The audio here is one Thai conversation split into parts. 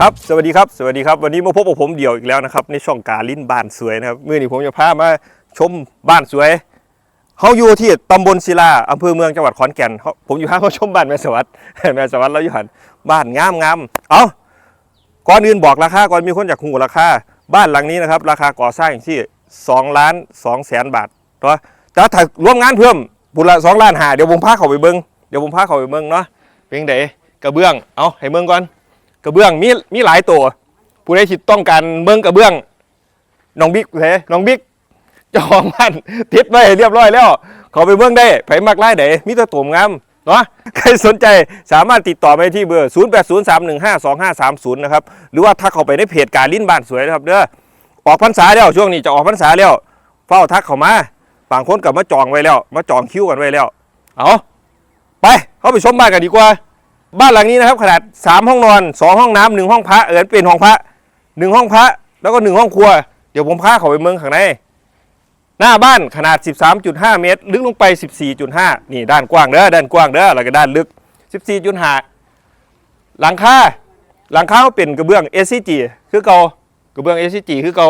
ครับสวัสดีครับสวัสดีครับวันนี้มาพบกับผมเดี่ยวอีกแล้วนะครับในช่องกาลิ้นบ้านสวยนะครับเมื่อนี้ผมจะพามาชมบ้านสวยเขาอยู่ที่ตำบลศิลาอำเภอเมืองจังหวัดขอนแก่นผมอยู่ห้างเขาชมบ้านแม่สวัสดิ์แม่สวัสดิ์เราอยู่หันบ้านงามงามเอาก่อนอื่นบอกราคาก่อนมีคนอยากหูราคาบ้านหลังนี้นะครับ ราคาก่อสร้างอยู่ที่2ล้าน2แสนบาทตัวแต่ถ้ารวมงานเพิ่มบุญละ2ล้านหาเดี๋ยวผมพาเขาไปเบิ้งเดี๋ยวผมพาเขาไปเบิ้งเนาะเพียงเดกระเบื้องเอาให้เบิ้งก่อน กระเบื้องมีมีหลายตัว ผู้ใดที่ต้องการเบิ้งกระเบื้องน้องบิ๊กเฮ้น้องบิ๊กเจ้าของบ้านติดไว้เรียบร้อยแล้วขาไปเบิ้งได้ไผมักไล่เดมีแตัวตัวงามเนาะใครสนใจสามารถติดต่อไปที่เบอร์ 0803152530 นะครับ หรือว่าถ้าเข้าไปในเพจการลิ้นบ้านสวยนะครับเด้อออกพรรษาแล้วช่วงนี้จะออกพรรษาแล้ว เฝ้าทักเข้ามาบางคนกับมาจองไว้แล้ว มาจองคิวกันไว้แล้ว เอาไปเข้าไปชมบ้านกันดีกว่า บ้านหลังนี้นะครับขนาด 3 ห้องนอน 2 ห้องน้ำหนึ่งห้องพระเออเป็นห้องพระ1ห้องพระแล้วก็1ห้องครัว เดี๋ยวผมพาเขาไปเมืองข้างในหน้าบ้านขนาด 13.5 เมตร ลึกลงไป 14.5 นี่ด้านกว้างเด้อด้านกว้างเด้อแล้วก็ด้านลึก 14.5 หลังคาหลังคาเป็นกระเบื้อง SCG คือเกากระเบื้อง SCG คือเกา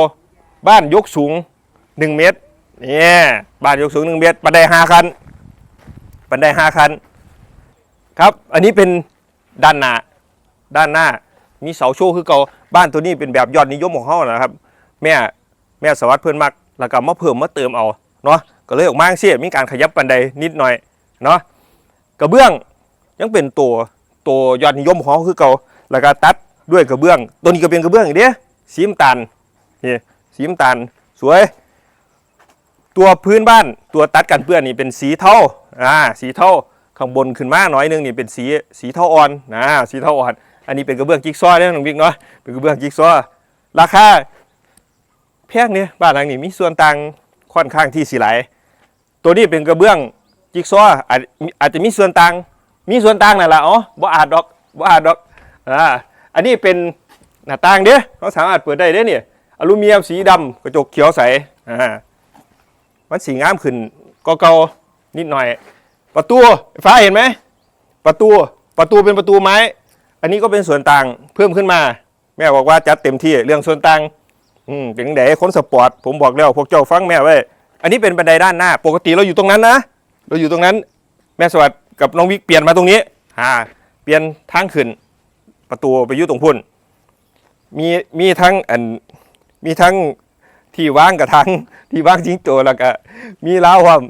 บ้านยกสูง 1 เมตรนี่บ้านยกสูง 1 เมตรบันได5คันบันได5คันครับ อันนี้เป็น ด้านหน้าด้านหน้า มีเสาโชว์คือเก่าบ้านตัวนี้เป็นแบบยอดนิยมของเขานะครับ แม่แม่สวัสดิ์เพื่อนมักแล้วก็มาเพิ่มมาเติมเอาเนาะก็เลยออกมาเสียมีการขยับบันไดนิดหน่อยเนาะกระเบื้องยังเป็นตัวตัวยอดนิยมของเขาคือเก่าแล้วก็ตัดด้วยกระเบื้อง ตัวนี้ก็เป็นกระเบื้องอีกเด้สีน้ำตาลนี่สีน้ำตาลสวย ตัวพื้นบ้านตัวตัดกันเปื้อนนี่เป็นสีเทาอ่าสีเทา ข้างบนขึ้นมาหน่อยนึงนี่เป็นสีสีเทาอ่อนนะสีเทาอ่อน อันนี้เป็นกระเบื้องจิ๊กซอว์เนี่ยน้องบิ๊กเนาะเป็นกระเบื้องจิ๊กซอว์ราคาแพงเนี่ยบ้านหลังนี้มีส่วนต่างค่อนข้างที่สิหลตัวนี้เป็นกระเบื้องจิ๊กซอว์อาจอาจจะมีส่วนต่างมีส่วนต่างนั่นแหละอ๋อบ่อาจดอกบ่อาจดอกอ่าอันนี้เป็นหน้าต่างเด้เขาสามารถเปิดได้เด้เนี่ยอลูมิเนียมสีดำกระจกเขียวใสอ่ามันสีงามขึ้นก็เก่านิดหน่อย ประตูฟ้าเห็นไหมประตูประตูเป็นประตูไม้ อันนี้ก็เป็นส่วนต่างเพิ่มขึ้นมา แม่บอกว่าจัดเต็มที่เรื่องส่วนต่างอืมเป็นไงคนสปอร์ตผมบอกแล้วพวกเจ้าฟังแม่ไว้อันนี้เป็นบันไดด้านหน้า ปกติเราอยู่ตรงนั้นนะเราอยู่ตรงนั้น แม่สวัสดิ์กับน้องวิกเปลี่ยนมาตรงนี้อ่าเปลี่ยนทางขึ้น ประตูไปอยู่ตรงพุ่นมีมีทั้งอันมีทั้งที่ว่างกับทั้งที่ว่างจริงโจแล้วก็มีเล้าวความ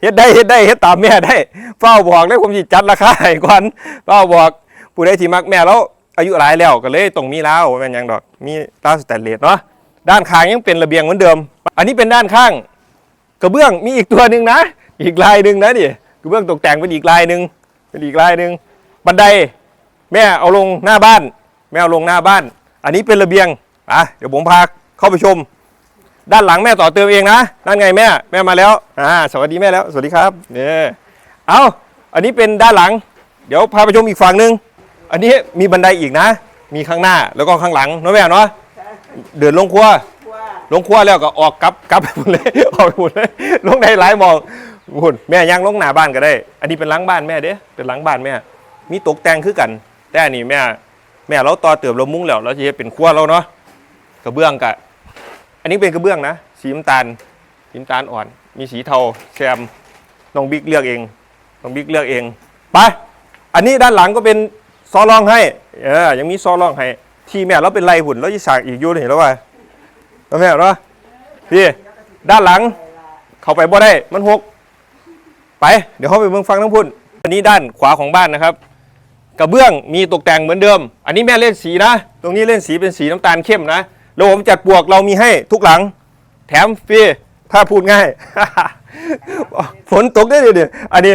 เฮ็ดได้เฮ็ดได้เฮ็ดตามแม่ได้เฝ้าบอกเลยผมสิจัดราคาให้ก่อนเฝ้าบอกผู้ใดที่มักแม่แล้วอายุหลายแล้วก็เลยต้องมีเล้วแม่นยังดอก มีเล้าวสแตนเลสเนาะด้านข้างยังเป็นระเบียงเหมือนเดิม อันนี้เป็นด้านข้าง กระเบื้องมีอีกตัวหนึ่งนะ อีกลายหนึ่งนะดิกระเบื้องตกแต่งเป็นอีกลายหนึ่งเป็นอีกลายหนึ่งบันได แม่เอาลงหน้าบ้าน แม่เอาลงหน้าบ้าน อันนี้เป็นระเบียงอะเดี๋ยวผมพาเข้าไปชม ด้านหลังแม่ต่อเติมเองนะนั่นไงแม่แม่มาแล้วอ่าสวัสดีแม่แล้ว สวัสดีครับเนี่ยเอาอันนี้เป็นด้านหลัง เดี๋ยวพาไปชมอีกฝั่งหนึ่งอันนี้มีบันไดอีกนะ มีข้างหน้าแล้วก็ข้างหลังเนาะแม่เนาะเดินลงครัวลงครัวแล้วก็ออกกลับกลับไปหมดเลยออกไปหมดเลยลงได้หลายมองหุ่นแม่ย่างลงหน้าบ้านก็ได้ อันนี้เป็นหลังบ้านแม่เด้เป็นหลังบ้านแม่ มีตกแต่งคือกัน แต่อันนี้แม่ แม่เราต่อเติมเรามุ้งแล้วเราจะเฮ็ดเป็นครัวเราเนาะกระเบื้องกะ อันนี้เป็นกระเบื้องนะ สีน้ำตาลสีน้ำตาลอ่อน มีสีเทาแซมน้องบิ๊กเลือกเองน้องบิ๊กเลือกเองไปอันนี้ด้านหลังก็เป็นซอรองให้เออยังมีซอรองให้ที่แม่เราเป็นไรหุ่นเราจะฉากอีกยู่นเห็นแล้วว่าแล้วแม่เนาะพี่ด้านหลัง เข้าไปบ่ได้มันหกไป เดี๋ยวเขาไปเมืองฟังทั้งพุ่นอันนี้ด้านขวาของบ้านนะครับ กระเบื้องมีตกแต่งเหมือนเดิม อันนี้แม่เล่นสีนะ ตรงนี้เล่นสีเป็นสีน้ำตาลเข้มนะ แล้วผมจัดปลวกเรามีให้ทุกหลัง แถมฟรีถ้าพูดง่าย ฝนตกได้เดี๋ยวอันนี้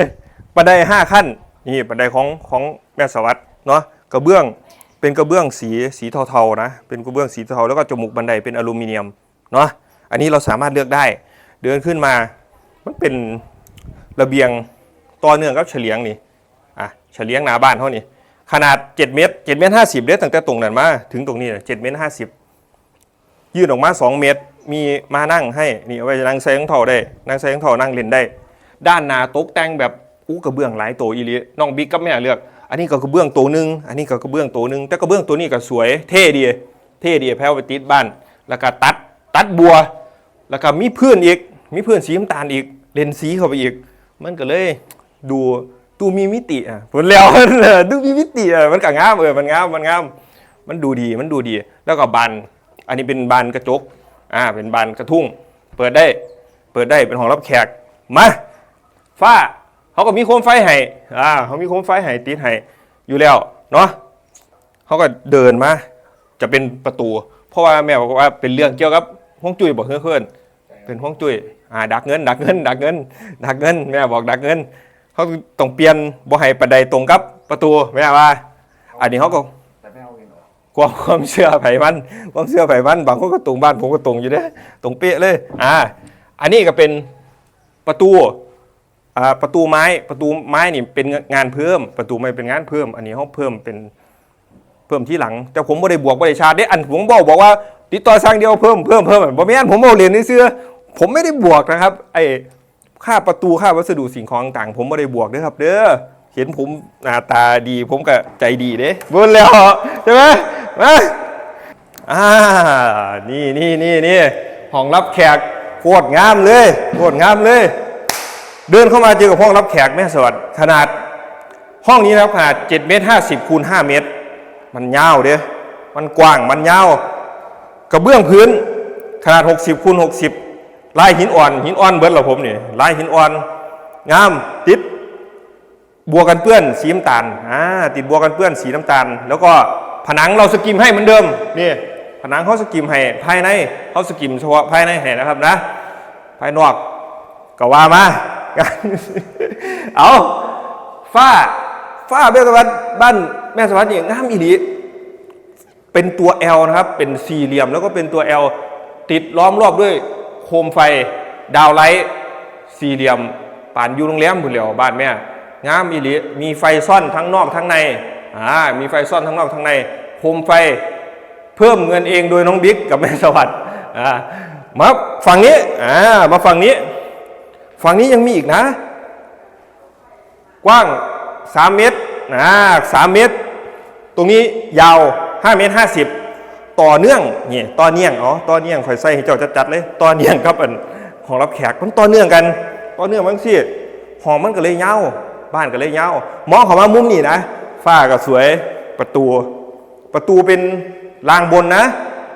บันไดห้าขั้น นี่บันไดของของแม่สวัสด์เนาะกระเบื้องเป็นกระเบื้องสีสีเทาๆนะ เป็นกระเบื้องสีเทาแล้วก็จมูกบันไดเป็นอลูมิเนียมเนาะอันนี้เราสามารถเลือกได้ เดินขึ้นมามันเป็นระเบียงต่อเนื่องกับเฉลียงนี่อะเฉลียงหน้าบ้านเขานี่ขนาด 7 เมตร7เมตร50เมตรตั้งแต่ตรงนั้นมาถึงตรงนี้นะ7เมตร50 ยื่นออกมา 2 เมตร มีมานั่งให้นี่เอาไว้นั่งใส่รองเท้าได้นั่งใส่รองเท้านั่งเล่นได้ ด้านหน้าตกแต่งแบบอู้กระเบื้องหลายตัวอีลีน้องบิ๊กกับแม่เลือก อันนี้ก็กระเบื้องตัวหนึ่งอันนี้ก็กระเบื้องตัวหนึ่งแต่กระเบื้องตัวนี้ก็สวยเท่ดีเท่ดีแพ้วไปติดบ้าน แล้วก็ตัดตัดบัว แล้วก็มีเพื่อนอีก มีเพื่อนสีน้ำตาลอีกเลนสีเข้าไปอีก มันก็เลยดูดูมีมิติอะผลแล้วดูมีมิติอะมันก็งามเออมันงามมันงามมันดูดีมันดูดี แล้วก็บาน อันนี้เป็นบานกระจกอ่าเป็นบานกระทุ่ง เปิดได้เปิดได้เป็นห้องรับแขกมาฟ้าเขาก็มีโคมไฟให้อ่าเขามีโคมไฟให้ติดให้อยู่แล้วเนาะเขาก็เดินมาจะเป็นประตู เพราะว่าแม่บอกว่าเป็นเรื่องเกี่ยวกับห้องจุ้ยบอกเพื่อนเป็นห้องจุ้ยอ่าดักเงิน ดักเงิน ดักเงิน ดักเงินแม่บอกดักเงิน เขาต้องเปลี่ยนบ่ให้ประไดตรงกับประตูแม่ว่า อันนี้เขาก็ ความความเชื่อไผมันความเชื่อไผมันบางคนก็ตรงบ้านผมก็ตรงอยู่เด้ตรงเป๊ะเลยอ่าอันนี้ก็เป็นประตูอ่าประตูไม้ประตูไม้นี่เป็นงานเพิ่ม ประตูไม้เป็นงานเพิ่ม อันนี้เขาเพิ่มเป็นเพิ่มที่หลัง แต่ผมไม่ได้บวกไม่ได้ชาร์จเด้อันผมบอกบอกว่าติดต่อสร้างเดียวเพิ่มเพิ่มเพิ่มบ่แม่นผมเอาเรียนนี่เสื้อผมไม่ได้บวกนะครับไอ้ค่าประตูค่าวัสดุสิ่งของต่าง ผมไม่ได้บวกเด้อครับ เด้อ เห็นผมหน้าตาดีผมก็ใจดีเด้บนแล้วใช่ไหมมาอ่านี่นี่นี่นี่ห้องรับแขกโคตรงามเลยโคตรงามเลย เดินเข้ามาเจอกับห้องรับแขกแม่สวัสดขนาด ห้องนี้นะครับขนาด7เมตร50คูณ5เมตร มันยาวเด้มันกว้างมันยาวกระเบื้องพื้นขนาด 60คูณ60ลายหินอ่อน หินอ่อนเบิร์ดเหรอผมเนี่ยลายหินอ่อน งามติด บัวกันเปื้อนสีน้ำตาลอ่าติดบัวกันเปื้อนสีน้ำตาล แล้วก็ผนังเราสกิมให้เหมือนเดิมนี่ผนังเขาสกิมให้ภายในเขาสกิมเฉพาะภายในให้นะครับนะ ภายนอกก็ว่ามาเอาฝ้าฝ้าแม่สวัสดิ์บ้านแม่สวัสดิ์เนี่ยงามอีหลีเป็นตัว L นะครับ เป็นสี่เหลี่ยมแล้วก็เป็นตัว L ติดล้อมรอบด้วยโคมไฟดาวไลท์สี่เหลี่ยมป่านอยู่โรงแรมบุญเหลียวบ้านแม่ งามอีหลีมีไฟซ่อนทั้งนอกทั้งในอ่ามีไฟซ่อนทั้งนอกทั้งในโคมไฟเพิ่มเงินเองโดยน้องบิ๊กกับแม่สวัสดิ์อ่ามาฝั่งนี้อ่ามาฝั่งนี้ ฝั่งนี้ยังมีอีกนะ กว้าง 3 เมตรนะ3เมตร ตรงนี้ยาว 5 เมตร 50 ต่อเนื่องนี่ต่อเนื่องอ๋อต่อเนื่องข่อยใส่ให้เจ้าจัดๆเลยต่อเนื่องครับอันของรับแขกมันต่อเนื่องกัน ต่อเนื่องมันสิหอมมันก็เลยยา บ้านก็เลยยาวมองเข้ามามุมนี่นะฝ้าก็สวยประตู ประตูเป็นรางบนนะ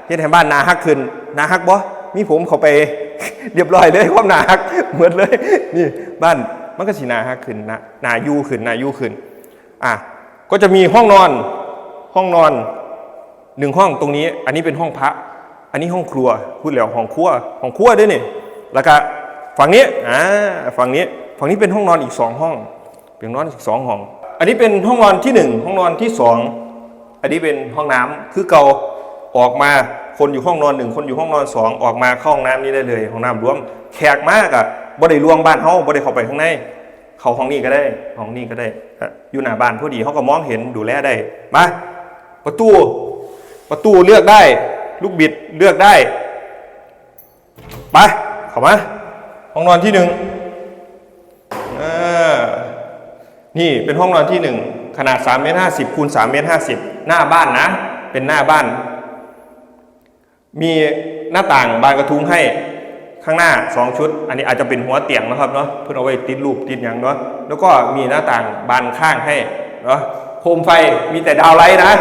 เฮ็ดให้บ้านนาฮักขึ้นนาฮักบ่มีผมเข้าไปเรียบร้อยเลยความนาฮักเหมือนเลยนี่บ้านมันก็สีนาฮักขึ้นนะนายูขึ้นนายูขึ้นอะก็จะมีห้องนอนห้องนอนหนึ่งห้องตรงนี้ อันนี้เป็นห้องพระ อันนี้ห้องครัวพูดแล้วห้องครัวห้องครัวด้วยนี่แล้วก็ฝั่งนี้อ่าฝั่งนี้ฝั่งนี้เป็นห้องนอนอีกสองห้อง เป็นห้องนอนสองห้อง อันนี้เป็นห้องนอนที่หนึ่งห้องนอนที่สองอันนี้เป็นห้องน้ำคือเก่าออกมาคนอยู่ห้องนอนหนึ่งคนอยู่ห้องนอนสองออกมาเข้าห้องน้ำนี้ได้เลยห้องน้ำรวม แขกมากอะบ่ได้รวงบ้านเฮาบ่ได้เข้าไปข้างในเขาห้องนี้ก็ได้ห้องนี้ก็ได้อะอยู่หน้าบ้านพอดีเขาก็มองเห็นดูแลได้มาประตู ประตูเลือกได้ ลูกบิดเลือกได้ไปเข้ามาห้องนอนที่หนึ่งอ่า นี่เป็นห้องนอนที่หนึ่งขนาด3เมตร50คูณ3เมตร50หน้าบ้านนะ เป็นหน้าบ้าน มีหน้าต่างบานกระทุ้งให้ข้างหน้า 2 ชุด อันนี้อาจจะเป็นหัวเตียงนะครับเนาะเพื่อเอาไว้ติดรูปติดอย่างเนาะแล้วก็มีหน้าต่างบานข้างให้เนาะโคมไฟมีแต่ดาวไลท์นะ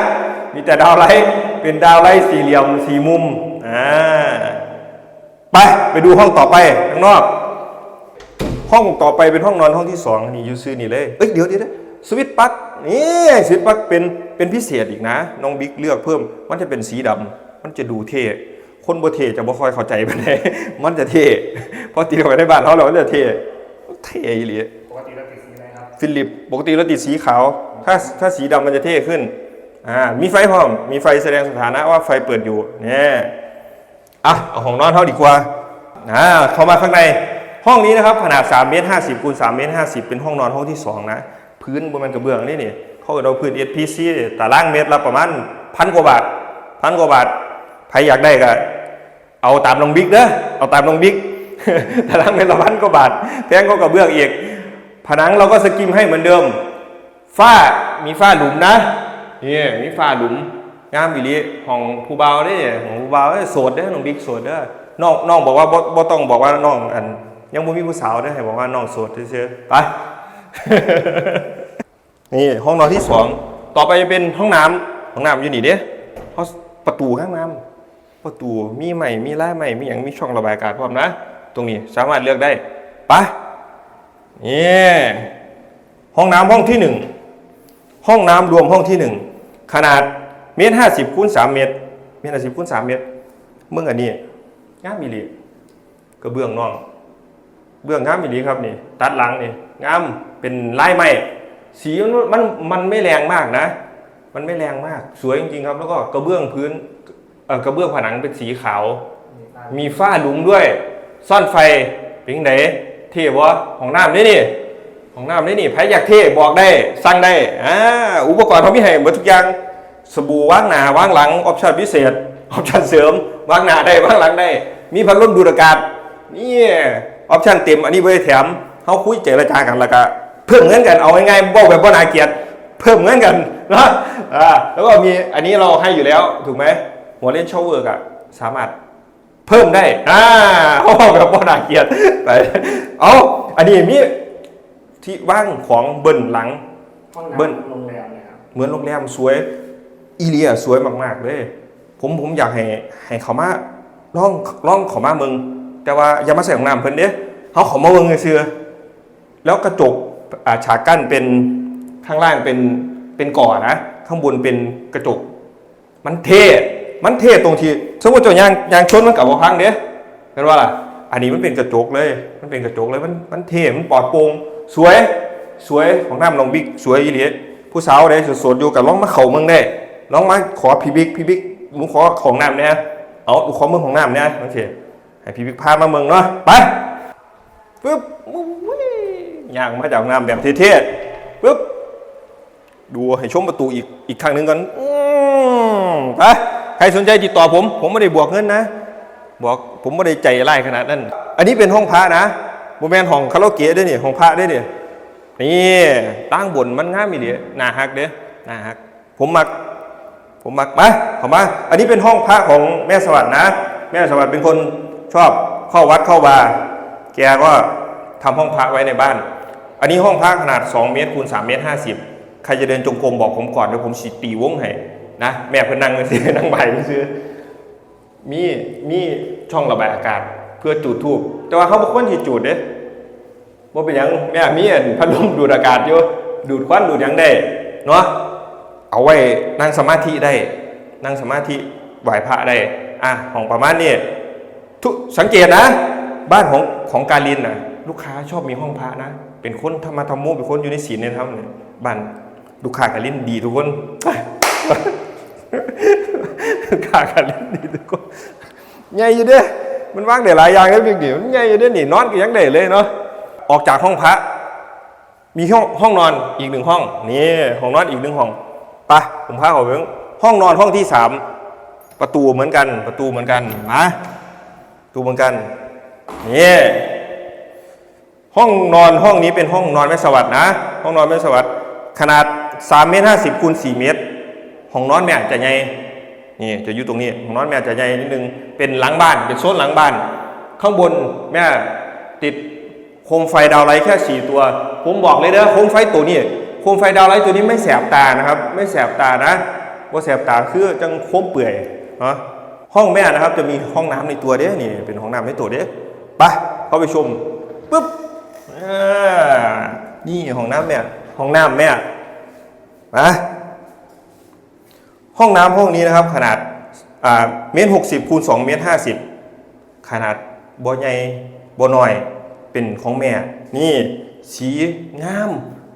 มีแต่ดาวไลท์เป็นดาวไลท์สี่เหลี่ยมสี่มุมอ่าไปไปดูห้องต่อไปข้างนอก ห้องต่อไปเป็นห้องนอนห้องที่สองนี่อยูซื้อนี่เลยเอ้ยเดี๋ยวเดี๋ยวเดี๋ยวสวิตช์ปลั๊กนี่สวิตช์ปลั๊กเป็นเป็นพิเศษอีกนะ น้องบิ๊กเลือกเพิ่มมันจะเป็นสีดำมันจะดูเท่คนบ่เท่จะบ่ค่อยเข้าใจมันเลยมันจะเท่พอตีเข้าไปในบ้านเขาแล้วมันจะเท่เท่อีหลีปกติเราติดสีอะไรครับฟิลิปปกติเราติดสีขาวถ้าถ้าสีดำมันจะเท่ขึ้นอ่ามีไฟพร้อม มีไฟแสดงสถานะว่าไฟเปิดอยู่เนี่ยอะเอาของนอนเท่าดีกว่าอ่าเข้ามาข้างใน ห้องนี้นะครับขนาด3เมตร50คูณ3เมตร50 เป็นห้องนอนห้องที่ 2 นะ พื้นบนมันกระเบื้องนี่นี่เขาเอาพื้น SPC ตารางเมตรละประมาณพันกว่าบาทพันกว่าบาทใครอยากได้ก็เอาตามลงบิ๊กเด้อเอาตามลงบิ๊กตารางเมตรละพันกว่าบาทแพงก็กระเบื้องอีกผนังเราก็สกิมให้เหมือนเดิมฝ้ามีฝ้าหลุมนะนี่มีฝ้าหลุมงามอีหลีของผู้เบาเด้ของผู้เบาเด้โสดเด้น้องบิ๊กโสดเด้อน้องน้องบอกว่าบ่บ่ต้องบอกว่าน้องอัน ยังบ่มีผู้สาวเด้ให้บอกว่าน้องโสดซื่อๆไป นี่ห้องนอนที่สองต่อไปจะเป็นห้องน้ำห้องน้ำอยู่นี่เด้ห้องประตูข้างน้ำประตูมีใหม่มีล่าใหม่มีอย่างมีช่องระบายอากาศพร้อมนะ ตรงนี้สามารถเลือกได้ไปนี่ห้องน้ำห้องที่หนึ่งห้องน้ำรวมห้องที่หนึ่งขนาดเมตรห้าสิบคูณสามเมตรเมตรห้าสิบคูณสามเมตรเมื่ออันนี้งามมีหลีกระเบื้องนอก เบื้องงามอีหลีครับนี่ตัดหลังนี่งามเป็นลายไม้สีมันมันไม่แรงมากนะ มันไม่แรงมาก สวยจริงๆครับ แล้วก็กระเบื้องพื้นกระเบื้องผนังเป็นสีขาว มีฝ้าหลุมด้วย ซ่อนไฟเป็นไงเท่บ่ของน้ำนี่นี่ของน้ำนี่นี่ใครอยากเท่บอกได้สั่งได้อ่าอุปกรณ์เขามีให้หมดทุกอย่างสบู่วางหนาวางหลังออปชั่นพิเศษออปชั่นเสริมวางหนาได้วางหลังได้ มีพัดลมดูดอากาศนี่ ออปชั่นเต็มอันนี้ไว้แถมเขาคุยเจรจากันแล้วก็เพิ่มเงินกันเอาง่ายๆบอกแบบบ่น่าเกลียดเพิ่มเงินกันนะอ่าแล้วก็มีอันนี้เราให้อยู่แล้วถูกไหมหัวเล่นชาวเวอร์กอะสามารถเพิ่มได้อ่าเขาบอกแบบว่าน่าเกลียดไปเอาอันนี้มีที่ว่างของเบิ้ลหลังห้องเบิ้ลน้ำโรงแรมเนี่ยครับเหมือนโรงแรมสวยอีเลียสวยมากๆเลย ผมผมอยากให้ให้เขามาลองลองเขามาเมือง แต่ว่าอย่ามาใส่ของน้ำเพิ่นเด้เขาขามาเมืองเชื่อแล้วกระจกฉากกั้นเป็นข้างล่างเป็นเป็นก่อนะ ข้างบนเป็นกระจก มันเท่ มันเท่ตรงที่สมมติเจ้ายางยางชนมันกับว่าพังเด้เห็นว่าล่ะ อันนี้มันเป็นกระจกเลย มันเป็นกระจกเลย มันมันเท่ มันปลอดโปร่งสวย สวยของน้ำลองบิ๊กสวยอีหลียผู้สาวได้สดๆอยู่กับลองมาเข่าเมืองได้ลองมาขอพี่บิ๊กพี่บิ๊กหนูขอของน้ำเนี่ยเอาขอเมืองของน้ำเนี่ยโอเค ให้พี่บิ๊กพามาเมืองเนาะไปปึ๊บอย่างมาจากน้ำแบบเท่ๆปึ๊บดูให้ชมประตูอีกอีกครั้งหนึ่งก่อนอืมไปใครสนใจติดต่อผม ผมไม่ได้บวกเงินนะบอกผมไม่ได้ใจไล่ขนาดนั้น อันนี้เป็นห้องพระนะโมแมนห้องคาราโอเกะด้วยนี่ยห้องพระด้วยนี่ยนี่ตั้งบนมันง่ามีเดียน่าฮักเด้อน่าฮัก ผมมัก ผมมักมาเข้ามา อันนี้เป็นห้องพระของแม่สวัสดิ์นะ แม่สวัสดิ์เป็นคน ชอบเข้าวัดเข้าวา แกก็ทำห้องพระไว้ในบ้าน อันนี้ห้องพระขนาด 2 เมตรคูณ3เมตร50 ใครจะเดินจงกรมบอกผมก่อนเดี๋ยวผมสิตีวงให้นะแม่เพิ่นนั่งซื้อนั่งใบซื้อมีมีช่องระบายอากาศเพื่อจุดทูบแต่ว่าเขาบอกว่าที่จุดเด้ว่าเป็นยังแม่มีอันพัดลมดูดอากาศอยู่ดูดควันดูดยังได้เนาะเอาไว้นั่งสมาธิได้ นั่งสมาธิไหวพระได้อะของประมาณนี้ ทุกสังเกตนะ บ้านของของกาลินนะลูกค้าชอบมีห้องพระนะ เป็นคนธรรมะธรรมโมเป็นคนอยู่ในศีลในธรรมเนี่ยบ้านลูกค้ากาลินดีทุกคนขากันเล่นดีทุกคนใหญ่อยู่เด้มันว่างได้หลายอย่างเลยพี่เดียวมันใหญ่อยู่เด้อนี่นอนก็ยังได้เลยเนาะออกจากห้องพระ มีห้องห้องนอนอีกหนึ่งห้องนี่ห้องนอนอีกหนึ่งห้องไปะผมพาเขาไปห้องนอนห้องที่สามประตูเหมือนกัน ประตูเหมือนกันมาประ ตูเหมือนกันนี่ห้องนอนห้องนี้เป็นห้องนอนแม่สวัสดนะ ห้องนอนแม่สวัสดขนาด3เมตร50คูณ4เมตร ห้องนอนแม่จะใหญ่นี่จะอยู่ตรงนี้ห้องนอนแม่จะใหญ่นิดนึงเป็นหลังบ้านเป็นโซนหลังบ้าน ข้างบนแม่ติดโคมไฟดาวไลท์แค่สี่ตัว ผมบอกเลยนะโคมไฟตัวนี้โคมไฟดาวไลท์ตัวนี้ไม่แสบตานะครับ ไม่แสบตานะว่าแสบตาคือจังโคมเปื่อยเนาะ ห้องแม่นะครับ จะมีห้องน้ำในตัวเด้นี่เป็นห้องน้ำในตัวเด้ไปเข้าไปชมปุ๊บนี่ห้องน้ำแม่ห้องน้ำแม่มาห้องน้ำห้องนี้นะครับ ขนาดเมตรหกสิบคูณสองเมตรห้าสิบขนาดบ่ใหญ่บ่น้อยเป็นของแม่ นี่สีงาม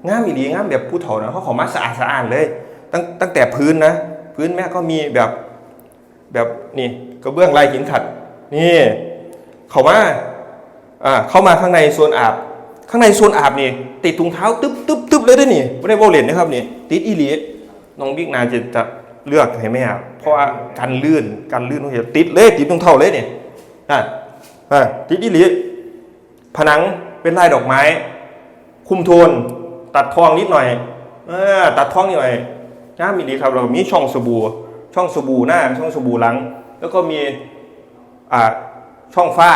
งามอีหลีงามแบบผู้เฒ่านะเขาขอมาสะอาดสะอาดเลย ตั้งตั้งแต่พื้นนะ พื้นแม่ก็มีแบบ แบบนี่กระเบื้องลายหินขัด นี่ เขามาอ่าเข้ามาข้างในโซนอาบ ข้างในโซนอาบนี่ ติดถุงเท้าตึ๊บตึ๊บตึ๊บเลยด้วยนี่ไม่ได้โบเลนนะครับนี่ติดอีหลีน้องบิ๊กนาจะจะเลือกให้แม่เพราะว่าการลื่นการลื่นของเหียติดเลยติดตรงเท่าเลยเนี่ยอะอะติดอีหลีผนังเป็นลายดอกไม้ คุมโทน ตัดทองนิดหน่อยเออตัดทองนี่หน่อยงามีดีครับ เรามีช่องสบู่ ช่องสบู่หน้าช่องสบู่หลัง แล้วก็มีอ่าช่องฝ้า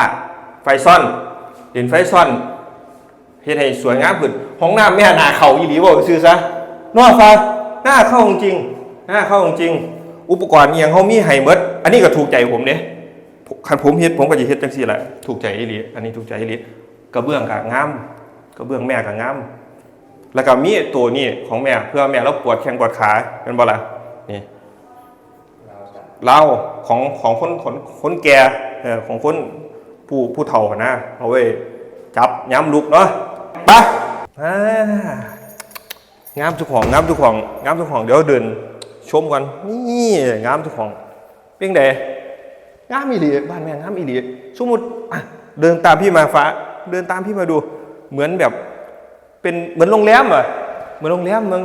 ไฟซ่อนเด่นไฟซ่อนเฮ็ดให้สวยงามขึ้นห้องน้ำแม่หน้าเขาอีหลีบ่ซื้อซะนอกฟ้าหน้าเข้าจริงๆหน้าเข้าจริงๆอุปกรณ์อหยังเฮามีให้หมดอันนี้ก็ถูกใจผมเด้คันผมเฮ็ดผมก็จะเฮ็ดจังซี่แหละถูกใจอีหลีอันนี้ถูกใจอีหลีกระเบื้องก็งามกระเบื้องแม่ก็งามแล้วก็มีตัวนี้ของแม่เพื่อแม่เราปวดแข้งปวดขาเป็นบ่ล่ะนี่ เราจะเหล้าของของคนคนคนแก่ของคนผู้ผู้เฒ่านะเอาไว้จับย้ำลุกเนาะไปอ่างามทุกของงามทุกของงามทุกของเดี๋ยวเดินชมกันนี่งามทุกของเพียงใดงามอีหลีบ้านแม่งามอีหลีสมมติเดินตามพี่มาฟ้า เดินตามพี่มาดู เหมือนแบบ เป็นเหมือนโรงแรมอะเหมือนโรงแรมมึง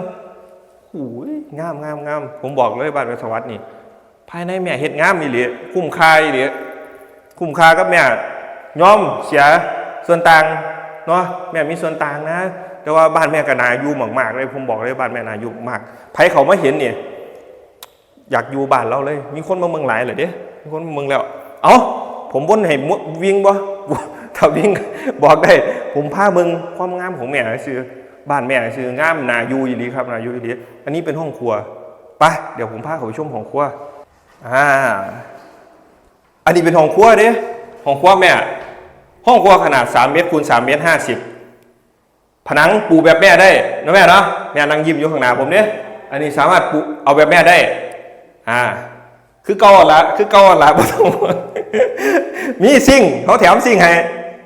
หูยงามงามงามผมบอกเลยบ้านเป็นสวัสดิ์นี่ ภายในแม่เฮ็ดงามอีหลีคุ้มค่าอีหลีคุ้มค่ากับแม่ย่อมเสียส่วนต่างเนาะแม่มีส่วนต่างนะ แต่ว่าบ้านแม่ก็นาอยู่มากๆเลยผมบอกเลยบ้านแม่นาอยู่มากไผเขามาเห็นเนี่ยอยากอยู่บ้านเราเลย มีคนมาเมืองหลายเลยเด้มีคนมาเมืองแล้ว เอ้าผมบนให้วิ่งบ่ถ้าวิ่งบอกได้ ผมพาเมืองความงามของแม่ซื้อบ้านแม่ซื้องามนาอยู่อีหลีครับนาอยู่อีหลีอันนี้เป็นห้องครัวไปเดี๋ยวผมพาเขาไปชมห้องครัว อ่า อันนี้เป็นห้องครัวเด้ห้องครัวแม่ ห้องครัวขนาด3เมตรคูณ3เมตร50 ผนังปูแบบแม่ได้นะแม่เนาะแม่นั่งยิ้มอยู่ข้างหน้าผมเนี่ยอันนี้สามารถปูเอาแบบแม่ได้ อ่า คือเก่าหั่นละคือเก่าหั่นละบ่ต้องมีซิ่งเขาแถมซิ่งให้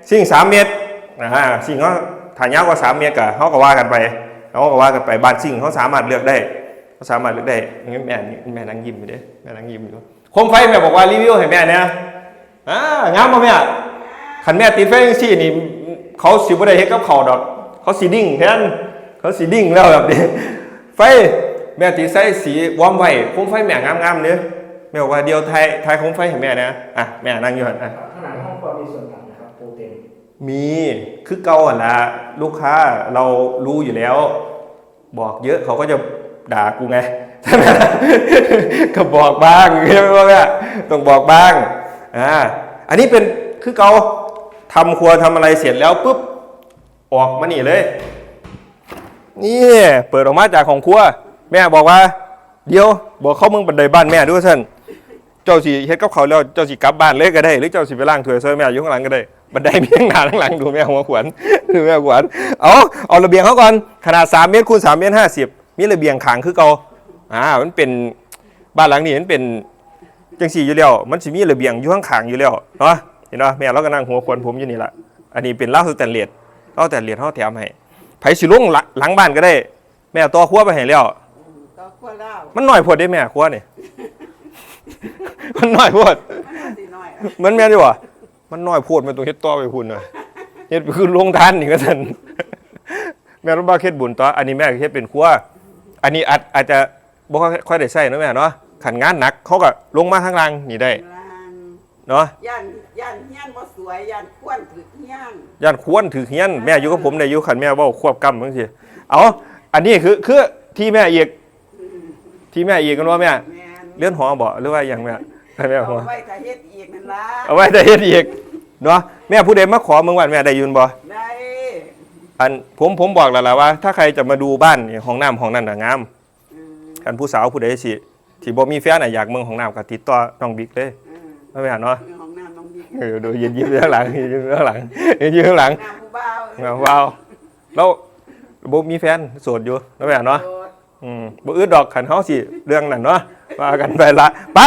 ซิ่ง3เมตรอ่าซิ่งเขาถ่ายยาวกว่า3เมตรก็เขาก็ว่ากันไปเขาก็ว่ากันไปบ้านซิ่งเขาสามารถเลือกได้ เขาสามารถเลือกได้งั้นแม่นี่แม่นั่งยิ้มอยู่เด้แม่นั่งยิ้มอยู่โคมไฟแม่บอกว่ารีวิวให้แม่เนี่ยอ่างามป่ะแม่ขันแม่ติดไฟจังซี่นี่เขาสิบ่ได้เฮ็ดกับเขาวดอก เขาสีดิ่งแทนเขาสีดิ่งแล้วแบบนี้ไฟแม่ติดใส่สีวอมไว้โคมไฟแม่งามๆเด้อแม่บอกว่าเดี๋ยวไทยไทยโคมไฟให้แม่นะอะแม่นั่งอยู่หั่นอะข้างหลังห้องครัวมีส่วนต่างนะครับปูเต็มมีคือเก่าอะละลูกค้าเรารู้อยู่แล้ว บอกเยอะเขาก็จะ ด่ากูไงใช่ไหมก็บอกบ้างใช่ไหมว่าแม่ต้องบอกบ้างอ่าอันนี้เป็นคือเกาทำครัวทำอะไรเสร็จแล้วปุ๊บออกมานี่เลย นี่เปิดออกมาจากของครัว แม่บอกว่า เดี๋ยวบอกเข้ามึงบันไดบ้านแม่ด้วยท่านเจ้าสิเฮ็ดกับเขาแล้วเจ้าสิกลับบ้านเลยก็ได้ หรือเจ้าสิไปล้างถ้วยซอยแม่อยู่ข้างหลังก็ได้บันไดมีข้างหน้าข้างหลังดูแม่หัวขวนดูแม่หัวขวนเอาเอาระเบียงเขาก่อนขนาด3เมตรคูณ3เมตร50 มีระเบียงขางคือเก่าอ่ามันเป็นบ้านหลังนี้มันเป็นจังสี่อยู่แล้วมันสิมีระเบียงอยู่ข้างขางๆอยู่แล้วเนาะเห็นเนาะแม่เราก็นั่งหัวขวนผมอยู่นี่แหละอันนี้เป็นเหล้าสแตนเลสเหล้าสแตนเลสเขาแถมให้ไผสิลงหลังหลังบ้านก็ได้ แม่เอาตัวครัวไปให้แล้วก็ขั้วเหล้ามันน้อยโพดได้แม่ครัวนี่มันน้อยโพดมันน่าสิน้อยมันแม่นดีวะมันน้อยโพดมันต้องเฮ็ดต่อไปพุ่นน่ะเฮ็ดคือลงทานนี่ก็ซั่นแม่รู้บ่าเฮ็ดบุญต่ออันนี้แม่เฮ็ดเป็นครัว อันนี้อาจอาจจะบ่ค่อยได้ใช้เนาะแม่เนาะขันงานหนักเขาก็ลงมาข้างล่างนี่ได้ลางเนาะย่านย่านเฮียนบ่สวยย่านควนถือเฮียนย่านควรถือเฮียนแม่อยู่กับผมได้อยู่ขันแม่เว้าควบกำจังซี่เอาอันนี้คือคือที่แม่อีกที่แม่อีกกันว่าแม่แม่นเลื่อนหอบ่หรือว่าหยังแม่ให้แม่เอาหัวไว้ถ้าเฮ็ดอีกนั่นล่ะเอาไว้ได้เฮ็ดอีกเนาะแม่ผู้ใดมาขอเมืองวันแม่ได้ยืนบ่ได้ อันผมผมบอกแล้วล่ะว่า ถ้าใครจะมาดูบ้านนี่ห้องน้ำห้องนั้นน่ะงามอืมกันผู้สาวผู้ใดสิที่บ่มีแฟนน่ะอยากเมืองห้องน้ำก็ติดต่อน้องบิ๊กเลยอืมไม่แม่นเนาะห้องน้ำน้องบิ๊กเออดูยืนยิ้มอยู่ข้างหลังยืนยิ้มอยู่ข้างหลังยืนยิ้มข้างหลังน้ำผู้บ่าวเอาว้าวแล้วบ่มีแฟนโสดอยู่นะแม่เนาะ โดดอืมบ่อึดดอกขันเฮาสิ เรื่องนั้นเนาะว่ากันไปละ ไป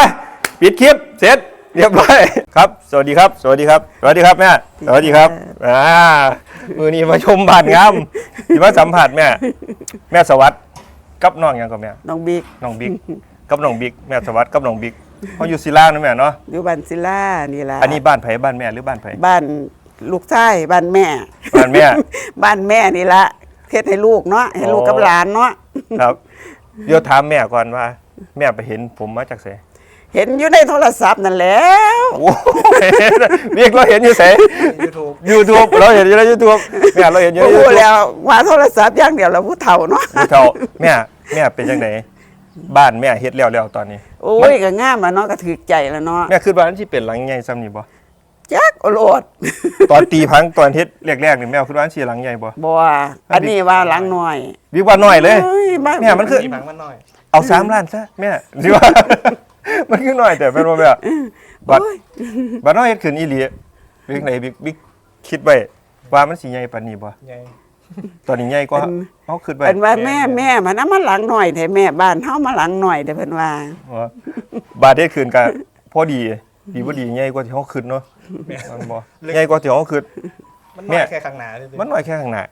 ปิดคลิป เสร็จ เรียบร้อยครับ สวัสดีครับ สวัสดีครับ สวัสดีครับแม่ สวัสดีครับ อ่า มือนี้มาชมบ้านงามที่มาสัมผัสแม่ แม่สวัสดิ์กับน้องหยังกับแม่ น้องบิ๊ก น้องบิ๊ก กับน้องบิ๊ก แม่สวัสดิ์กับน้องบิ๊กเขาอยู่ศิลานะแม่เนาะ อยู่บ้านศิลานี่ล่ะอันนี้บ้านไผบ้านแม่หรือบ้านไผบ้านลูกชายบ้านแม่ บ้านแม่ บ้านแม่นี่ล่ะเฮ็ดให้ลูกเนาะ ให้ลูกกับหลานเนาะ ครับ เดี๋ยวถามแม่ก่อนว่า แม่ไปเห็นผมมาจากไส เห็นอยู่ในโทรศัพท์นั่นแหล้วโอ้ยเรียกเราเห็นอยู่ไสยูทูบ YouTube เราเห็นอยู่ใน YouTube แม่เราเห็นอยู่ในโอ้ YouTube แล้วว่าโทรศัพท์อย่างเดียวเราผู้เฒ่าเนาะผู้เฒ่าแม่แม่เป็นจังไดบ้านแม่เฮ็ดแล้วแล้วตอนนี้โอ้ยก็งามแล้วเนาะก็ถือใจแล้วเนาะแม่คิดว่าอันสิเป็นหลังใหญ่ซ้ำนี่บ่จักโอโลดตอนตีพังตอนเฮ็ดแรกๆนี่แม่คิดว่าอันสิหลังใหญ่บ่บ่ว่าอันนี้ว่าหลังหน่อยวิกว่าน้อยเลย อ้บ้าเนี่ยมันคือ มีพังมันหน่อย เอาสามล้านซะแม่สิว่า มันคือน้อยแต่เป็นบ่แม่บัดโอ้ยบัดน้อยเฮ็ดขึ้นอีหลีบิ๊กไหนบิ๊กบิ๊กคิดไว้ว่ามันสิใหญ่ปานนี้บ่ไงตอนนี้ใหญ่กว่าเฮาคิดไว้เป็นว่าแม่แม่มันเอามาหลังหน่อยแท้แม่บ้านเฮามาหลังหน่อยเด้อเพิ่นว่าว่าบาดเฮ็ดขึ้นก็พอดี ดีบ่ดีใหญ่กว่าที่เฮาคิดเนาะมันบ่ใหญ่กว่าที่เฮาคิดมันหแม่น่อยแค่ข้างหน้าเลยมันน้อยแค่ข้างหน้า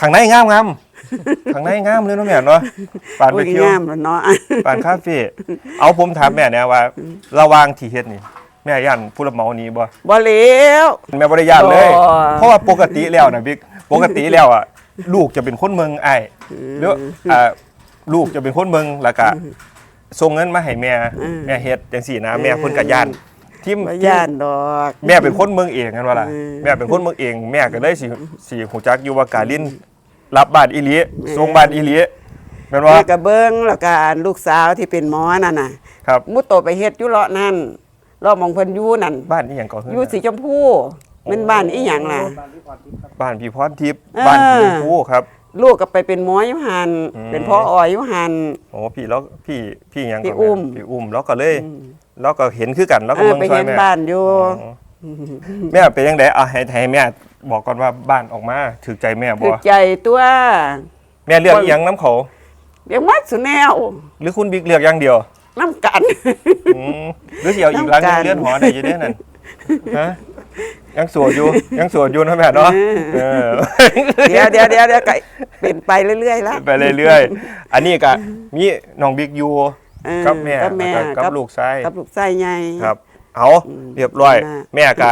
ข้างในงามงามข้างในงามเลยเนาะแม่เนาะปานไปโอ้ยเที่ยวงามแล้วเนาะปานคาเฟ่เอาผมถามแม่เนี่ยว่า ระหว่างที่เฮ็ดนี่ แม่ย่านผู้รับเหมาหนี้บ่บ่เหลวแม่บ่ได้ย่านเลยบ่เพราะว่าปกติแล้วนะบิ๊กปกติแล้วอะลูกจะเป็นคนเมืองไอ้ายหรืออ่าลูกจะเป็นคนเมืองแล้วก็ส่งเงินมาให้แม่ แม่เฮ็ดจังซี่นะ แม่เพิ่นก็ย่าน ที่บ่ที่ย่านดอกแม่เป็นคนเมืองเองกันว่าล่ะอืมแม่เป็นคนเมืองเอง แม่ก็เลยสิสิหูจักอยู่ว่าการลินรับบ้านอีหลีส่งบ้านอีหลีแม่นว่าแม่ก็เบิ่งแล้วก็อันลูกสาวที่เป็นหมอนั่นน่ะครับมุโตไปเฮ็ดอยู่เลาะนั่นเลาะหมองเพิ่นอยู่นั่นบ้านอีหยังก่อนอยู่สีชมพูเป็นบ้านอีหยังล่ะ บ้านพี่พรทิพย์อ่าบ้านพี่ผู้ครับลูกก็ไปเป็นหมออยู่หันอืมเป็นพ่อออยอยู่หันโอ้พี่แล้วพี่พี่หยังก่นพี่อุ้มแพี่อุ้มแล้วก็เลย แล้วก็เห็นคือกันแล้วก็เออเมืองไปซอเห็ยนแม่บ้านอยู่ อ๋อแม่เป็นยังไงอะให้ให้แม่บอกก่อนว่าบ้านออกมาถูกใจแม่บ่ถือใจตัวแม่เลือกอีหยังน้ำเขาเรียกมัดสุแนวหรือคุณบิ๊กเลือกอย่างเดียวน้ำกัน อืมหรือสิเอาอีกหลังหนึงน้ำกันเลื่อนหอได้อยู่เด้นั่นฮะยังสวดอยู่ยังสวดอยู่นะแม่เนาะเออ เดี๋ยวเดี๋ยวเดี๋ยวเดี๋ยวก็เป็นไปเรื่อยๆแล้ว ไปเรื่อยๆ อันนี้ก็มีน้องบิ๊กอยู่ เออกับแม่กับแม่แล้วกับลูกชายกับลูกชายใหญ่ ครับ เอาเรียบร้อยน่ะแม่ก็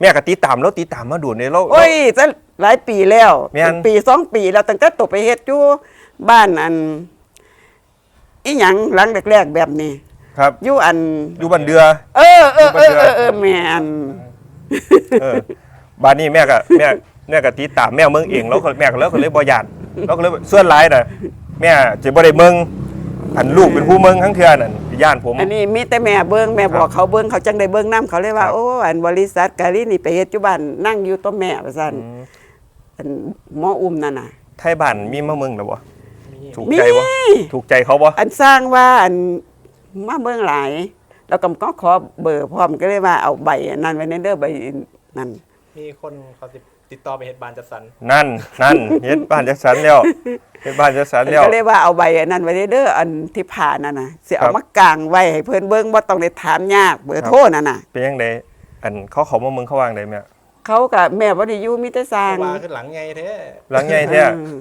แม่ก็ติดตามแล้วติดตามมาดูในโลกโอ้ยจะหลายปีแล้วแม่น เป็นปีสองปีแล้วตั้งแต่ตกไปเฮ็ดอยู่บ้านอันอีหยังหลังแรกๆแบบนี้ครับ อยู่อัน อยู่บันเดือ เออเออเออเออเออแม่อัน เออบ้านนี้แม่ก็แม่แม่ก็ติดตามแม่เมืองเองแล้วก็แม่ก็เลยก็เลยบ่ยานแล้วก็เลยส่วนหลายน่ะแม่จะบ่ได้เมือง อันลูกเป็นผู้เมืองทั้งเทื่อนั่นย่านผม อันนี้มีแต่แม่เบิ้งแม่บอกเขาเบิ้งเขาจังได้เบิ้งน้ำเขาเลยว่าครับโอ้อันบริษัทกาลีนี่ไปเฮ็ดอยู่บ้านนั่งอยู่ต้นแม่ว่าซั่นอันหมออุ้มนั่นน่ะไทยบ้านมีมาเมืองแล้วบ่มีถูกมีใจบ่ถูกใจเขาบ่อันสร้างว่าอันมาเบิ้งหลายแล้วก็ก็ขอเบอร์พร้อมก็เลยว่าเอาใบอันนั้นไว้ในเด้อใบนั่นมีคนเขาติด ติดต่อไปเหตุบานจัดสรรนั่นนั่นเฮ็ดบ้านจัดสรรแล้วเฮ็ดบ้านจัดสรรแล้ว ก็เลยว่าเอาใบอันนั้นไว้ในเด้ออันที่ผ่านนั่นน่ะสิครัเอาบมากางไว้ให้เพิ่นเบิ้งบ่ต้องได้ถามยากเบอร์โทรนั่นน่ะ เป็นยังไงอันเขาเขามาเมืองเขาวางได้แม่เขากับแม่บ่ได้อยู่มีแต่สร้างว่าขึ้นหลังไงแท้หลังใหญ่แท้เออ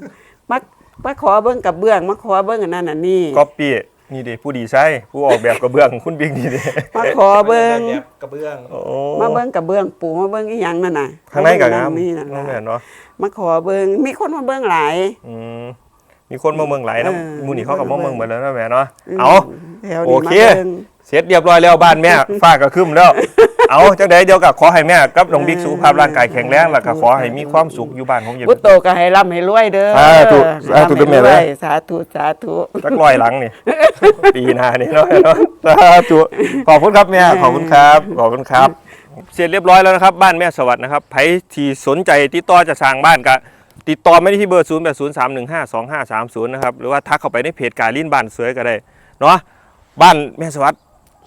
มามาขอเบิ้งกับเบื้องมาขอเบิ้งอันนั้นอันนี้ ก๊อปปี้ นี่ดิผู้ดีใช้ผู้ออกแบบกระเบื้องคุณบิ๊กนี่ดิมาขอเบิ้งแบบกระเบื้องโอ้มาเบิ้งกับเบื้องปูมาเบิ้งอีหยังนั่นน่ะข้างในก็งามนี่นั่นน้องแม่ล่ะเนาะมาขอเบิ้งมีคนมาเบิ้งหลายอืมมีคนมาเมืองหลายนะเออหมูนี่เขากับมาเมืองหมดแล้วนะแม่เนาะมเอาแถวโอนี้มาเค เบิ้งเสร็จเรียบร้อยแล้วบ้านแม่ ฟ้าก็ครึ้มแล้ว เอาจังใดเดียวกับขอให้แม่กับน้องบิ๊กสุขภาพร่างกายแข็งแรงแล้วก็ขอให้มีความสุขอยู่บ้านผมอย่าพุทโตก็ให้ร่ำให้รวยเด้อสาธุสาธุร่ำให้เด้อแม่รเด้วอยสาธุสาธุ สักร้อยหลังนี่ ปีหน้านี่เนาะเนาะสาธุขอบคุณครับแม่ขอบคุณครับขอบคุณครับ เสร็จเรียบร้อยแล้วนะครับ บ้านแม่สวัสดิ์นะครับใครที่สนใจติดต่อจะสร้างบ้านก็ติดต่อไม่ได้ที่เบอร์ 0 8 0 3 1 5 2 5 3 0 นะครับ หรือว่าทักเข้าไปในเพจการลิ้นบ้านสวยก็ได้เนาะบ้านแม่สวัสดิ์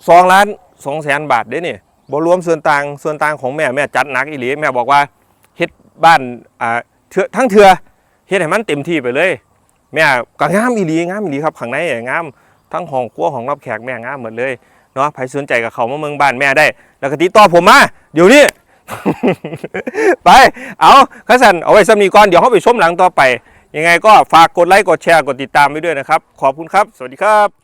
สองล้านสองแสนบาทเด้เนี่ยบ่รวมส่วนต่างส่วนต่างของแม่แม่จัดหนักอีหลีแม่บอกว่าเฮ็ดบ้านอ่าเถื่อทั้งเถื่อเฮ็ดให้มันเต็มที่ไปเลย แม่ก็งามอีหลีงามอีหลีครับข้างในอะงามทั้งห้องครัวของรับแขกแม่งามหมดเลยเนาะใครสนใจกับเขามาเมืองบ้านแม่ได้ แล้วก็ติดต่อผมมาเดี๋ยวนี้ไป เอาข้าสันเอาไว้สำนีก่อนเดี๋ยวเขาไปชมหลังต่อไป ยังไงก็ฝากกดไลค์กดแชร์กดติดตามไว้ด้วยนะครับ ขอบคุณครับ สวัสดีครับ